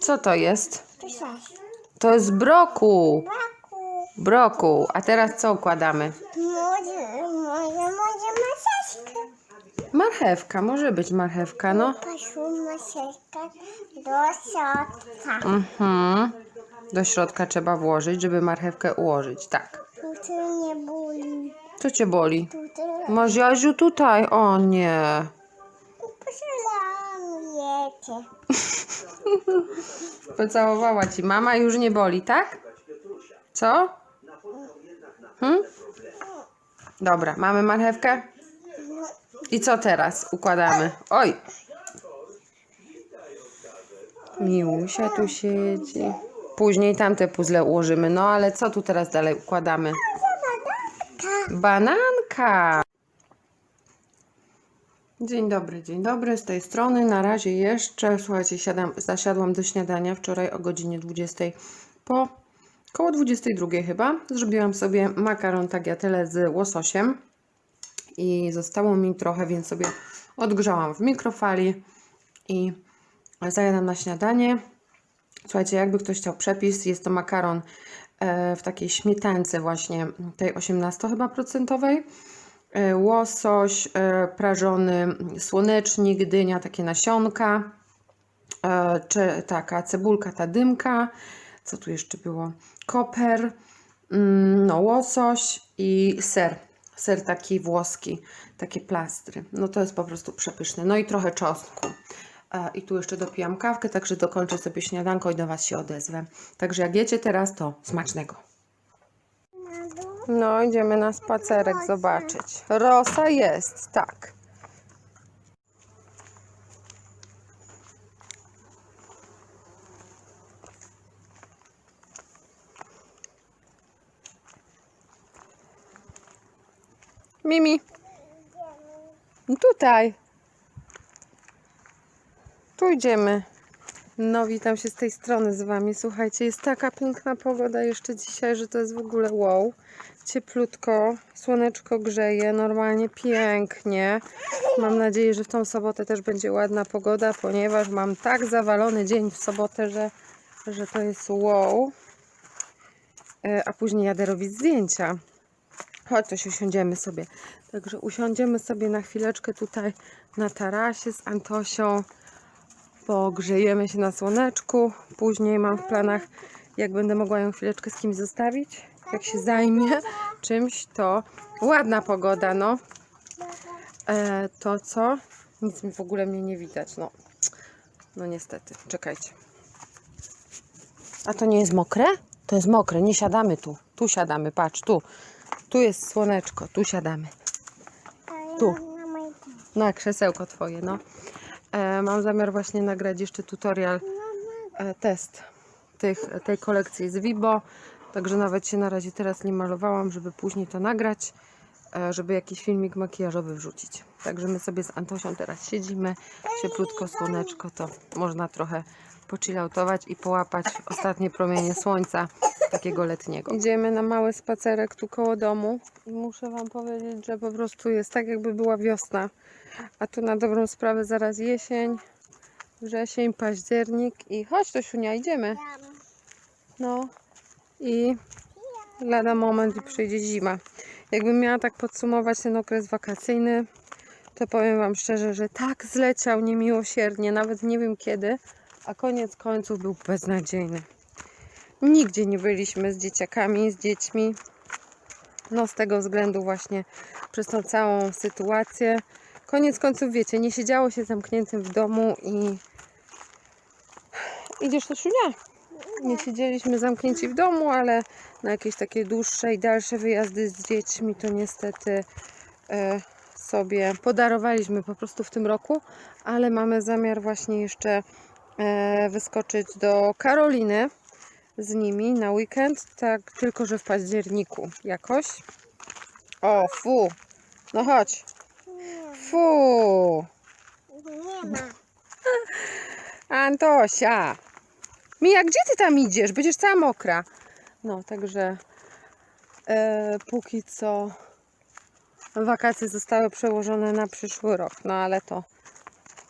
Co to jest? To coś. To jest brokuł. Braku. Brokuł. A teraz co układamy? Może, może, może maseczkę. Marchewka, może być marchewka, no. Poszło maseczkę do środka. Mhm. Do środka trzeba włożyć, żeby marchewkę ułożyć. Tak. Tutaj nie boli. Co cię boli? Tutaj Maziaziu tutaj? O nie. poszalujecie. Pocałowała ci mama już nie boli, tak? Co? Hmm? Dobra, mamy marchewkę? I co teraz układamy? Oj! Miłusia tu siedzi. Później tamte puzzle ułożymy. No ale co tu teraz dalej układamy? Bananka! Dzień dobry, dzień dobry. Z tej strony na razie jeszcze, słuchajcie, siadam, zasiadłam do śniadania wczoraj o godzinie 20 po koło 22 chyba. Zrobiłam sobie makaron tagliatelle z łososiem i zostało mi trochę, więc sobie odgrzałam w mikrofali i zajadam na śniadanie. Słuchajcie, jakby ktoś chciał przepis, jest to makaron e, w takiej śmietance właśnie, tej 18 chyba procentowej. E, Łosoś e, prażony, słonecznik, dynia, takie nasionka, e, czy taka cebulka, ta dymka, co tu jeszcze było? Koper, mm, no łosoś i ser. Ser taki włoski, takie plastry. No to jest po prostu przepyszne. No i trochę czosnku. I tu jeszcze dopijam kawkę, także dokończę sobie śniadanko i do Was się odezwę. Także jak jecie teraz, to smacznego. No, idziemy na spacerek zobaczyć. Rosa jest, tak. Mimi. Tutaj. Tu idziemy. No, witam się z tej strony z Wami. Słuchajcie, jest taka piękna pogoda jeszcze dzisiaj, że to jest w ogóle wow. Cieplutko, słoneczko grzeje, normalnie pięknie. Mam nadzieję, że w tą sobotę też będzie ładna pogoda, ponieważ mam tak zawalony dzień w sobotę, że, że to jest wow. E, A później jadę robić zdjęcia. Chodź, się usiądziemy sobie. Także usiądziemy sobie na chwileczkę tutaj na tarasie z Antosią pogrzejemy się na słoneczku. Później mam w planach, jak będę mogła ją chwileczkę z kimś zostawić, jak się zajmie czymś, to ładna pogoda, no. E, to co? Nic mi w ogóle mnie nie widać, no. No niestety, czekajcie. A to nie jest mokre? To jest mokre, nie siadamy tu. Tu siadamy, patrz, tu. Tu jest słoneczko, tu siadamy. Tu. Na krzesełko twoje, no. E, mam zamiar właśnie nagrać jeszcze tutorial, e, test tych, tej kolekcji z Vibo. Także nawet się na razie teraz nie malowałam, żeby później to nagrać, e, żeby jakiś filmik makijażowy wrzucić. Także my sobie z Antosią teraz siedzimy, cieplutko słoneczko, to można trochę pochilloutować i połapać ostatnie promienie słońca takiego letniego. Idziemy na mały spacerek tu koło domu i muszę Wam powiedzieć, że po prostu jest tak jakby była wiosna. A tu na dobrą sprawę zaraz jesień, wrzesień, październik i chodź to Siunia, idziemy. No i lada moment i przyjdzie zima. Jakbym miała tak podsumować ten okres wakacyjny, to powiem Wam szczerze, że tak zleciał niemiłosiernie, nawet nie wiem kiedy, a koniec końców był beznadziejny. Nigdzie nie byliśmy z dzieciakami, z dziećmi. No z tego względu właśnie przez tą całą sytuację. Koniec końców wiecie, nie siedziało się zamkniętym w domu i idziesz to nie? Nie siedzieliśmy zamknięci w domu, ale na jakieś takie dłuższe i dalsze wyjazdy z dziećmi to niestety e, sobie podarowaliśmy po prostu w tym roku, ale mamy zamiar właśnie jeszcze e, wyskoczyć do Karoliny z nimi na weekend, tak tylko że w październiku jakoś. O, fu. No chodź. Fu. Nie ma. Antosia. Mija, gdzie ty tam idziesz? Będziesz cała mokra. No, także e, póki co wakacje zostały przełożone na przyszły rok. No ale to,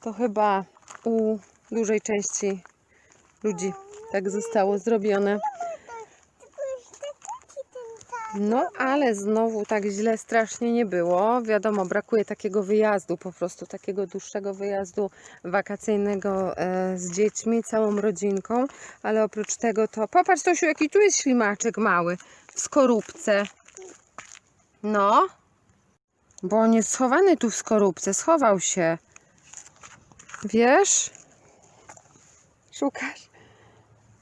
to chyba u dużej części ludzi. Tak zostało zrobione. No, ale znowu tak źle strasznie nie było. Wiadomo, brakuje takiego wyjazdu, po prostu takiego dłuższego wyjazdu wakacyjnego e, z dziećmi, całą rodzinką. Ale oprócz tego to. Popatrz, Tosiu, jaki tu jest ślimaczek mały w skorupce. No, bo on jest schowany tu w skorupce, schował się. Wiesz? Szukasz?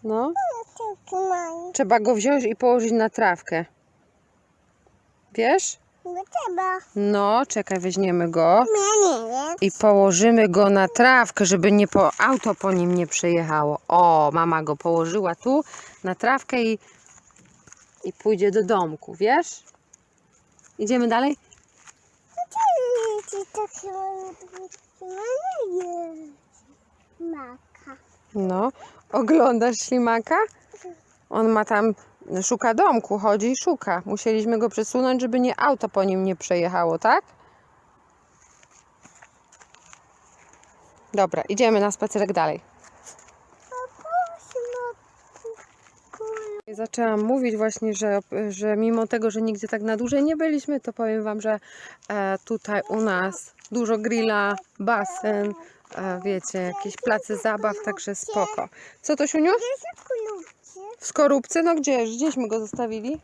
No, trzeba go wziąć i położyć na trawkę. Wiesz? No trzeba. No, czekaj, weźmiemy go wiem. i położymy go na trawkę, żeby nie po, auto po nim nie przejechało. O, mama go położyła tu na trawkę i, i pójdzie do domku, wiesz? Idziemy dalej? No, oglądasz ślimaka? On ma tam, szuka domku, chodzi i szuka. Musieliśmy go przesunąć, żeby nie auto po nim nie przejechało, tak? Dobra, idziemy na spacerek dalej. Zaczęłam mówić właśnie, że, że mimo tego, że nigdzie tak na dłużej nie byliśmy, to powiem Wam, że e, tutaj u nas dużo grilla, basen, wiecie, jakieś place zabaw, także spoko. Co to, Siuniu? Gdzie? W skorupce? No gdzież? Gdzieśmy go zostawili?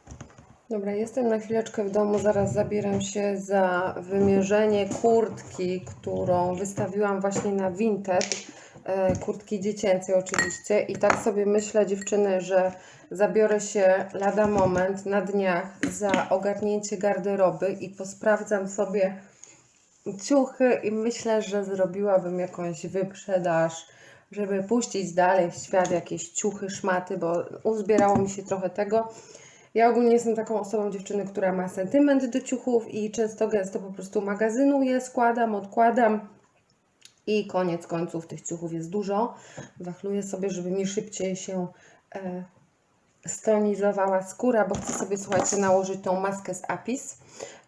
Dobra, jestem na chwileczkę w domu, zaraz zabieram się za wymierzenie kurtki, którą wystawiłam właśnie na Vinted. E, kurtki dziecięcej oczywiście. I tak sobie myślę dziewczyny, że zabiorę się lada moment na dniach za ogarnięcie garderoby i posprawdzam sobie ciuchy i myślę, że zrobiłabym jakąś wyprzedaż, żeby puścić dalej w świat jakieś ciuchy, szmaty, bo uzbierało mi się trochę tego. Ja ogólnie jestem taką osobą dziewczyny, która ma sentyment do ciuchów i często gęsto po prostu magazynuję, składam, odkładam i koniec końców tych ciuchów jest dużo. Wachluję sobie, żeby mi szybciej się stonizowała skóra, bo chcę sobie, słuchajcie, nałożyć tą maskę z Apis.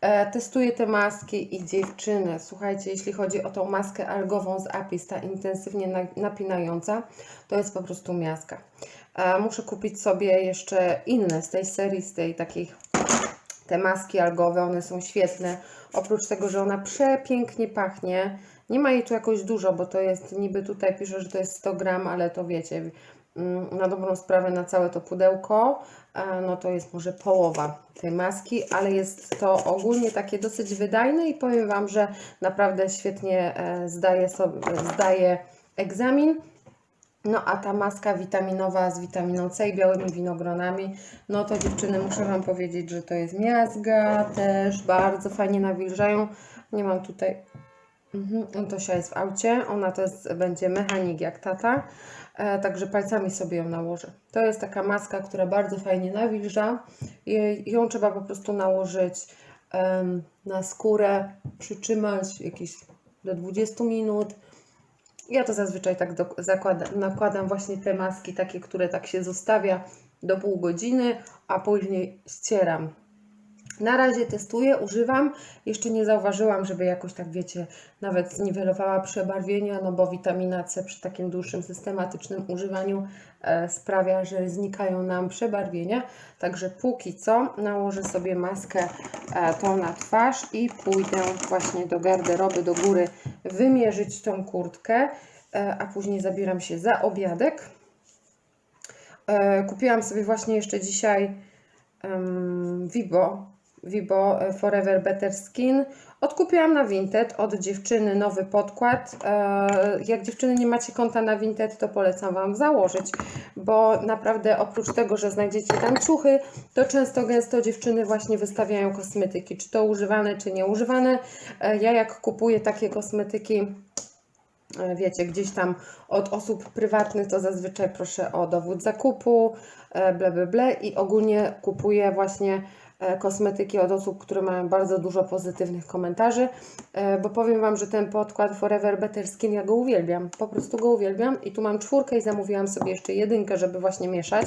E, testuję te maski i dziewczyny, słuchajcie, jeśli chodzi o tą maskę algową z Apis, ta intensywnie na, napinająca, to jest po prostu miazga. E, muszę kupić sobie jeszcze inne z tej serii, z tej takich te maski algowe, one są świetne. Oprócz tego, że ona przepięknie pachnie. Nie ma jej tu jakoś dużo, bo to jest niby tutaj pisze, że to jest 100 gram, ale to wiecie, na dobrą sprawę na całe to pudełko, e, no to jest może połowa tej maski, ale jest to ogólnie takie dosyć wydajne i powiem Wam, że naprawdę świetnie e, zdaje, sobie, zdaje egzamin. No a ta maska witaminowa z witaminą C i białymi winogronami, no to dziewczyny muszę Wam powiedzieć, że to jest miazga, też bardzo fajnie nawilżają. Nie mam tutaj, mhm. Tosia jest w aucie, ona to jest, będzie mechanik jak tata, e, także palcami sobie ją nałożę. To jest taka maska, która bardzo fajnie nawilża ją trzeba po prostu nałożyć na skórę, przytrzymać jakieś do 20 minut. Ja to zazwyczaj tak do, zakładam, nakładam właśnie te maski, takie, które tak się zostawia do pół godziny, a później ścieram. Na razie testuję, używam. Jeszcze nie zauważyłam, żeby jakoś tak, wiecie, nawet zniwelowała przebarwienia, no bo witamina C przy takim dłuższym, systematycznym używaniu e, sprawia, że znikają nam przebarwienia. Także póki co nałożę sobie maskę e, tą na twarz i pójdę właśnie do garderoby, do góry wymierzyć tą kurtkę, e, a później zabieram się za obiadek. E, kupiłam sobie właśnie jeszcze dzisiaj Vibo, Vibo e, Forever Better Skin. Odkupiłam na Vinted od dziewczyny nowy podkład. E, Jak dziewczyny nie macie konta na Vinted, to polecam Wam założyć, bo naprawdę oprócz tego, że znajdziecie tam ciuchy, to często gęsto dziewczyny właśnie wystawiają kosmetyki, czy to używane, czy nieużywane. E, Ja jak kupuję takie kosmetyki, wiecie, gdzieś tam od osób prywatnych, to zazwyczaj proszę o dowód zakupu, ble, ble, ble i ogólnie kupuję właśnie kosmetyki od osób, które mają bardzo dużo pozytywnych komentarzy, e, bo powiem Wam, że ten podkład Forever Better Skin, ja go uwielbiam, po prostu go uwielbiam i tu mam czwórkę i zamówiłam sobie jeszcze jedynkę, żeby właśnie mieszać.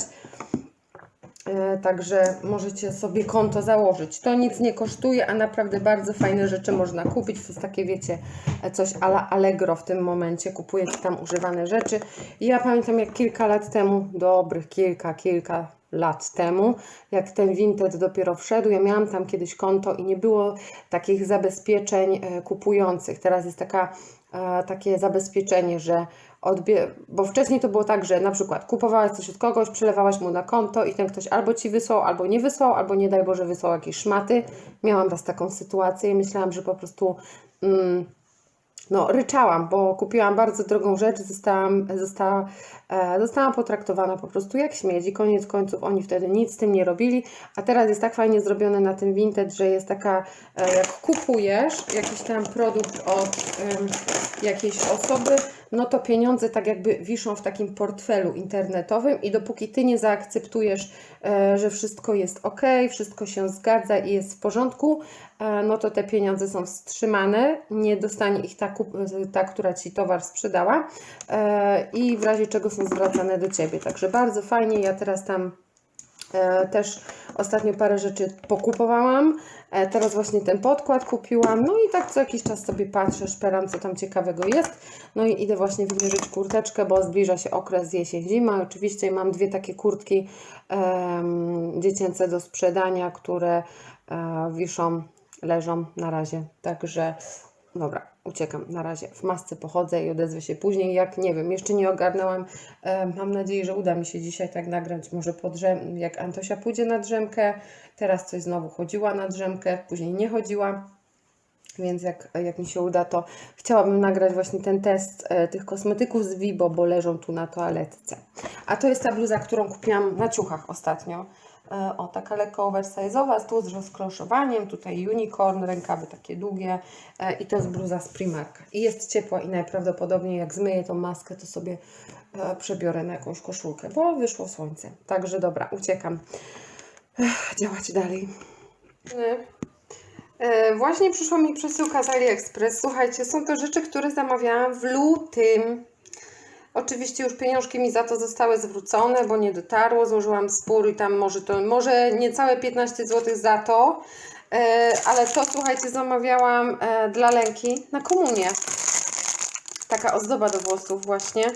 E, Także możecie sobie konto założyć. To nic nie kosztuje, a naprawdę bardzo fajne rzeczy można kupić. To jest takie, wiecie, e, coś ala Allegro w tym momencie. Kupujecie tam używane rzeczy. I ja pamiętam, jak kilka lat temu, dobrych kilka, kilka lat temu, jak ten Vinted dopiero wszedł, ja miałam tam kiedyś konto i nie było takich zabezpieczeń e, kupujących. Teraz jest taka, e, takie zabezpieczenie, że odbie... bo wcześniej to było tak, że na przykład kupowałaś coś od kogoś, przelewałaś mu na konto i ten ktoś albo ci wysłał, albo nie wysłał, albo nie daj Boże wysłał jakieś szmaty. Miałam raz taką sytuację i myślałam, że po prostu mm, no, ryczałam, bo kupiłam bardzo drogą rzecz, zostałam, została, zostałam potraktowana po prostu jak śmieć i koniec końców oni wtedy nic z tym nie robili, a teraz jest tak fajnie zrobione na tym Vinted, że jest taka, e, jak kupujesz jakiś tam produkt od em, jakiejś osoby, no to pieniądze tak jakby wiszą w takim portfelu internetowym i dopóki Ty nie zaakceptujesz, e, że wszystko jest ok, wszystko się zgadza i jest w porządku, e, no to te pieniądze są wstrzymane, nie dostanie ich ta, ta która Ci towar sprzedała e, i w razie czego są zwracane do Ciebie. Także bardzo fajnie, ja teraz tam E, Też ostatnio parę rzeczy pokupowałam. E, Teraz właśnie ten podkład kupiłam. No i tak co jakiś czas sobie patrzę, szperam, co tam ciekawego jest. No i idę właśnie wymierzyć kurteczkę, bo zbliża się okres jesień-zima. Oczywiście mam dwie takie kurtki em, dziecięce do sprzedania, które e, wiszą, leżą na razie. Także Dobra, uciekam na razie. W masce pochodzę i odezwę się później. Jak nie wiem, jeszcze nie ogarnęłam. E, mam nadzieję, że uda mi się dzisiaj tak nagrać. Może po drzem, jak Antosia pójdzie na drzemkę. Teraz coś znowu chodziła na drzemkę, później nie chodziła. Więc jak, jak mi się uda, to chciałabym nagrać właśnie ten test e, tych kosmetyków z Vibo, bo leżą tu na toaletce. A to jest ta bluza, którą kupiłam na ciuchach ostatnio. E, o, taka lekko oversize'owa, tu z rozkroszowaniem, tutaj unicorn, rękawy takie długie e, i to jest bluza z Primarka. I jest ciepła i najprawdopodobniej jak zmyję tą maskę, to sobie e, przebiorę na jakąś koszulkę, bo wyszło słońce. Także dobra, uciekam. Ech, działać dalej. E, Właśnie przyszła mi przesyłka z AliExpress. Słuchajcie, są to rzeczy, które zamawiałam w lutym. Oczywiście już pieniążki mi za to zostały zwrócone, bo nie dotarło. Złożyłam spór i tam może to może niecałe 15 zł za to. E, Ale to słuchajcie, zamawiałam e, dla Lenki na komunię. Taka ozdoba do włosów właśnie.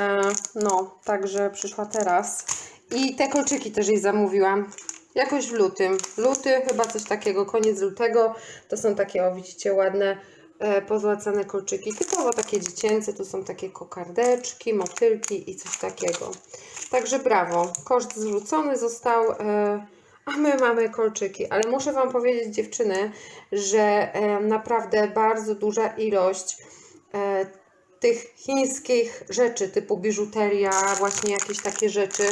E, No, także przyszła teraz. I te kolczyki też jej zamówiłam. Jakoś w lutym. Luty, chyba coś takiego, koniec lutego. To są takie, o widzicie, ładne, pozłacane kolczyki. Typowo takie dziecięce. Tu są takie kokardeczki, motylki i coś takiego. Także brawo. Koszt zwrócony został. E, a my mamy kolczyki, ale muszę Wam powiedzieć, dziewczyny, że e, naprawdę bardzo duża ilość e, tych chińskich rzeczy, typu biżuteria, właśnie jakieś takie rzeczy.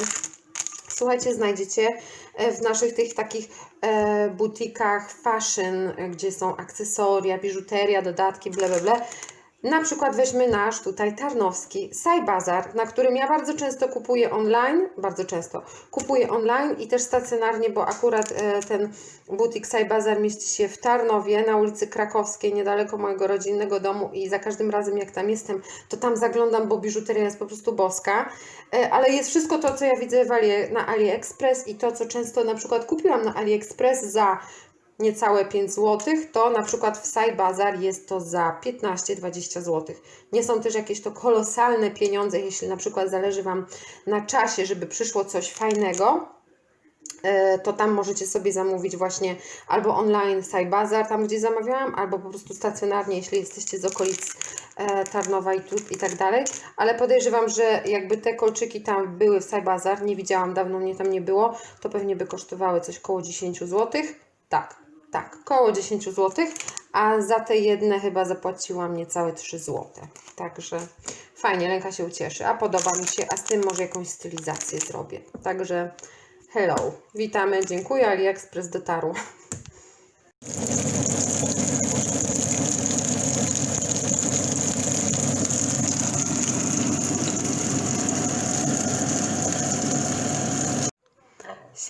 Słuchajcie, znajdziecie e, w naszych tych takich e, butikach fashion, e, gdzie są akcesoria, biżuteria, dodatki, ble, ble, ble. Na przykład weźmy nasz tutaj tarnowski Sai Bazar, na którym ja bardzo często kupuję online, bardzo często kupuję online i też stacjonarnie, bo akurat e, ten butik Sai Bazar mieści się w Tarnowie na ulicy Krakowskiej, niedaleko mojego rodzinnego domu i za każdym razem jak tam jestem, to tam zaglądam, bo biżuteria jest po prostu boska, E, ale jest wszystko to, co ja widzę na AliExpress i to, co często na przykład kupiłam na AliExpress za niecałe 5 zł, to na przykład w Sai Bazar jest to za 15-20 zł. Nie są też jakieś to kolosalne pieniądze, jeśli na przykład zależy Wam na czasie, żeby przyszło coś fajnego, e, to tam możecie sobie zamówić właśnie albo online Sai Bazar, tam gdzie zamawiałam, albo po prostu stacjonarnie, jeśli jesteście z okolic e, Tarnowa i, i tak dalej. Ale podejrzewam, że jakby te kolczyki tam były w Sai Bazar, nie widziałam, dawno mnie tam nie było, to pewnie by kosztowały coś koło 10 zł. Tak, tak, koło 10 zł, a za te jedne chyba zapłaciłam niecałe 3 zł. Także fajnie, Lenka się ucieszy, a podoba mi się, a z tym może jakąś stylizację zrobię. Także hello, witamy, dziękuję, AliExpress dotarł.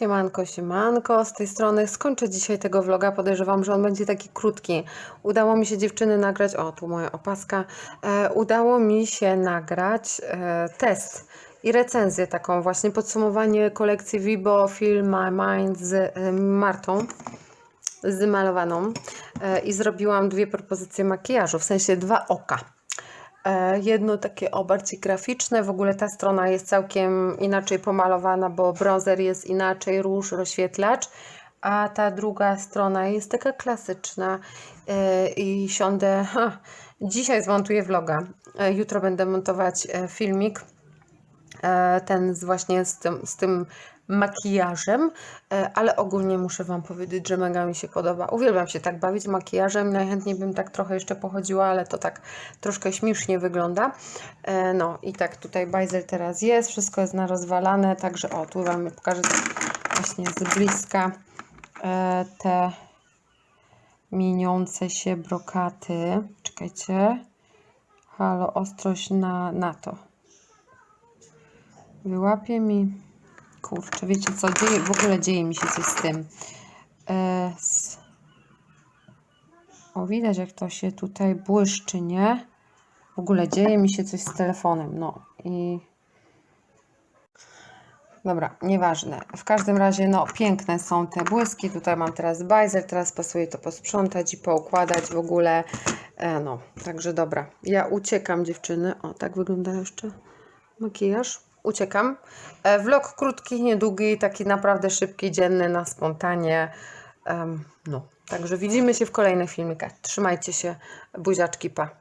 Siemanko, siemanko, z tej strony skończę dzisiaj tego vloga, podejrzewam, że on będzie taki krótki. Udało mi się dziewczyny nagrać, o tu moja opaska, e, udało mi się nagrać e, test i recenzję taką właśnie, podsumowanie kolekcji Vibo Feel My Mind z e, Martą zmalowaną e, i zrobiłam dwie propozycje makijażu, w sensie dwa oka. E, Jedno takie o bardziej graficzne, w ogóle ta strona jest całkiem inaczej pomalowana, bo bronzer jest inaczej, róż, rozświetlacz, a ta druga strona jest taka klasyczna. E, i siądę, ha, dzisiaj zmontuję vloga, E, jutro będę montować filmik, ten właśnie z tym, z tym makijażem, e, ale ogólnie muszę Wam powiedzieć, że mega mi się podoba. Uwielbiam się tak bawić makijażem, najchętniej bym tak trochę jeszcze pochodziła, ale to tak troszkę śmiesznie wygląda. E, No i tak tutaj bajzel teraz jest, wszystko jest narozwalane, także o, tu Wam pokażę tak właśnie z bliska e, te mieniące się brokaty. Czekajcie. Halo, ostrość na, na to. Wyłapie mi. Kurczę, wiecie co? Dzieje, w ogóle dzieje mi się coś z tym. E, s... O, widać jak to się tutaj błyszczy, nie? W ogóle dzieje mi się coś z telefonem. No i. Dobra, nieważne. W każdym razie, no, piękne są te błyski. Tutaj mam teraz bajzer, teraz pasuje to posprzątać i poukładać w ogóle. E, no, także dobra. Ja uciekam, dziewczyny. O, tak wygląda jeszcze makijaż. Uciekam. E, vlog krótki, niedługi, taki naprawdę szybki, dzienny, na spontanie. No, także widzimy się w kolejnych filmikach. Trzymajcie się, buziaczki, pa.